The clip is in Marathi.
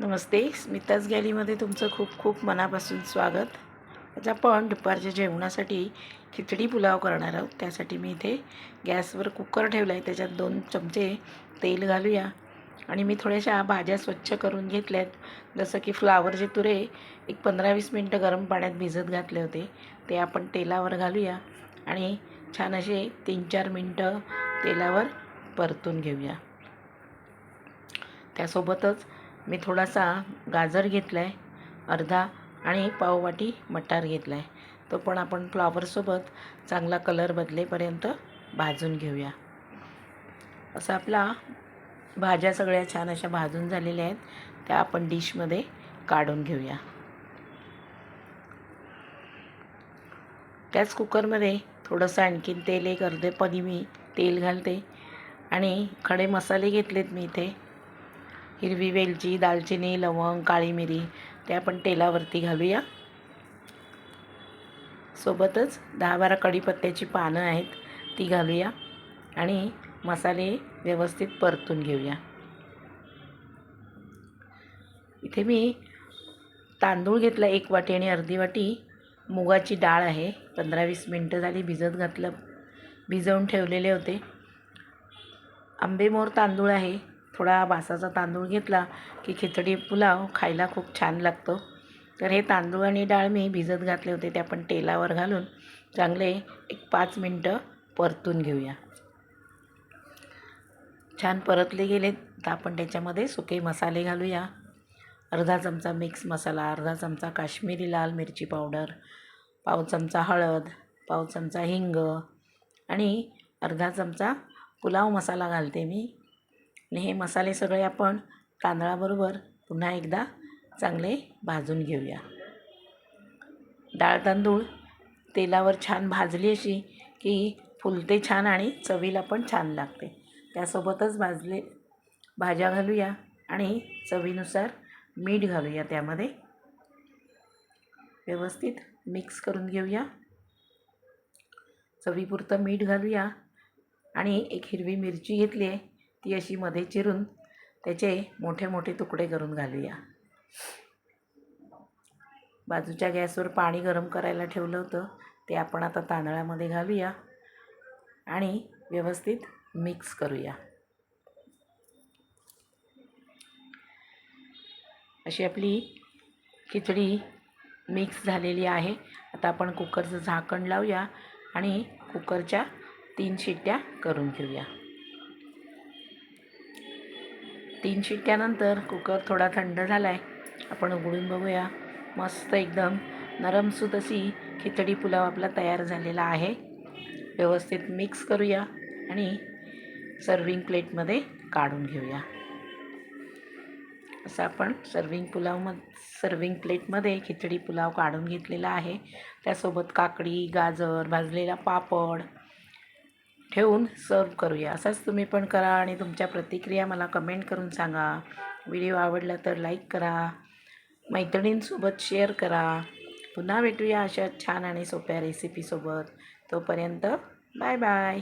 नमस्ते स्मिताज गॅलीमध्ये तुमचं खूप खूप मनापासून स्वागत. आज आपण दुपारच्या जेवणासाठी खिचडी पुलाव करणार आहोत. त्यासाठी मी इथे गॅसवर कुकर ठेवला आहे. त्याच्यात दोन चमचे तेल घालूया. आणि मी थोड्याशा भाज्या स्वच्छ करून घेतल्यात. जसं की फ्लावरचे तुरे एक पंधरा वीस मिनटं गरम पाण्यात भिजत घातले होते. ते आपण तेलावर घालूया. आणि छान असे तीन चार मिनटं तेलावर परतून घेऊया. त्यासोबतच मी थोडासा गाजर घेतला आहे अर्धा आणि पाववाटी मटार घेतला आहे तो पण आपण फ्लावरसोबत चांगला कलर बदलेपर्यंत भाजून घेऊया. असा आपला भाज्या सगळ्या छान अशा भाजून झालेल्या आहेत त्या आपण डिशमध्ये काढून घेऊया. त्याच कुकरमध्ये थोडंसं आणखीन तेल एक अर्धे पदी मी तेल घालते आणि खडे मसाले घेतलेत मी इथे. हिरवी वेलची दालचिनी लवंग काळी मिरी ते आपण तेलावरती घालूया. सोबतच दहा बारा कढीपत्त्याची पानं आहेत ती घालूया आणि मसाले व्यवस्थित परतून घेऊया. इथे मी तांदूळ घेतला एक वाटी आणि अर्धी वाटी. मुगाची डाळ आहे पंधरा वीस मिनटं झाली भिजत घातलं भिजवून ठेवलेले होते. आंबेमोर तांदूळ आहे थोडा बासाचा तांदूळ घेतला की खिचडी पुलाव खायला खूप छान लागतो. तर हे तांदूळ आणि डाळ मी भिजत घातले होते ते आपण तेलावर घालून. चांगले एक पाच मिनटं परतून घेऊया. छान परतले गेले तर आपण त्याच्यामध्ये सुके मसाले घालूया. अर्धा चमचा मिक्स मसाला अर्धा चमचा काश्मीरी लाल मिरची पावडर पाव चमचा हळद पाव चमचा हिंग आणि अर्धा चमचा पुलाव मसाला घालते मी. आणि हे मसाले सगळे आपण तांदळाबरोबर पुन्हा एकदा चांगले भाजून घेऊया. डाळ तांदूळ तेलावर छान भाजली अशी की फुलते छान आणि चवीला पण छान लागते. त्यासोबतच भाजले भाज्या घालूया आणि चवीनुसार मीठ घालूया त्यामध्ये. व्यवस्थित मिक्स करून घेऊया. चवीपुरतं मीठ घालूया आणि एक हिरवी मिरची घेतली आहे. ती अशी मध्ये चिरून त्याचे मोठे मोठे तुकडे करून घालूया. बाजूच्या गॅसवर पाणी गरम करायला ठेवलं होतं. ते आपण आता तांदळामध्ये घालूया आणि व्यवस्थित मिक्स करूया. अशी आपली खिचडी मिक्स झालेली आहे. आता आपण कुकरचं झाकण लावूया आणि कुकरच्या तीन शिट्ट्या करून घेऊया. तीन शिट्ट्यानंतर कुकर थोडा थंड झाला आहे आपण उघडून बघूया. मस्त एकदम नरमसूत अशी खिचडी पुलाव आपला तयार झालेला आहे. व्यवस्थित मिक्स करूया आणि सर्विंग प्लेटमध्ये काढून घेऊया. असं आपण सर्विंग पुलाव म सर्विंग प्लेटमध्ये खिचडी पुलाव काढून घेतलेला आहे. त्यासोबत काकडी गाजर भाजलेला पापड ठेवून सर्व करूया. असंच तुम्ही पण करा आणि तुमच्या प्रतिक्रिया मला कमेंट करून सांगा. व्हिडिओ आवडला तर लाईक करा. मैत्रिणींसोबत शेअर करा. पुन्हा भेटूया अशा छान आणि सोप्या रेसिपीसोबत तोपर्यंत बाय बाय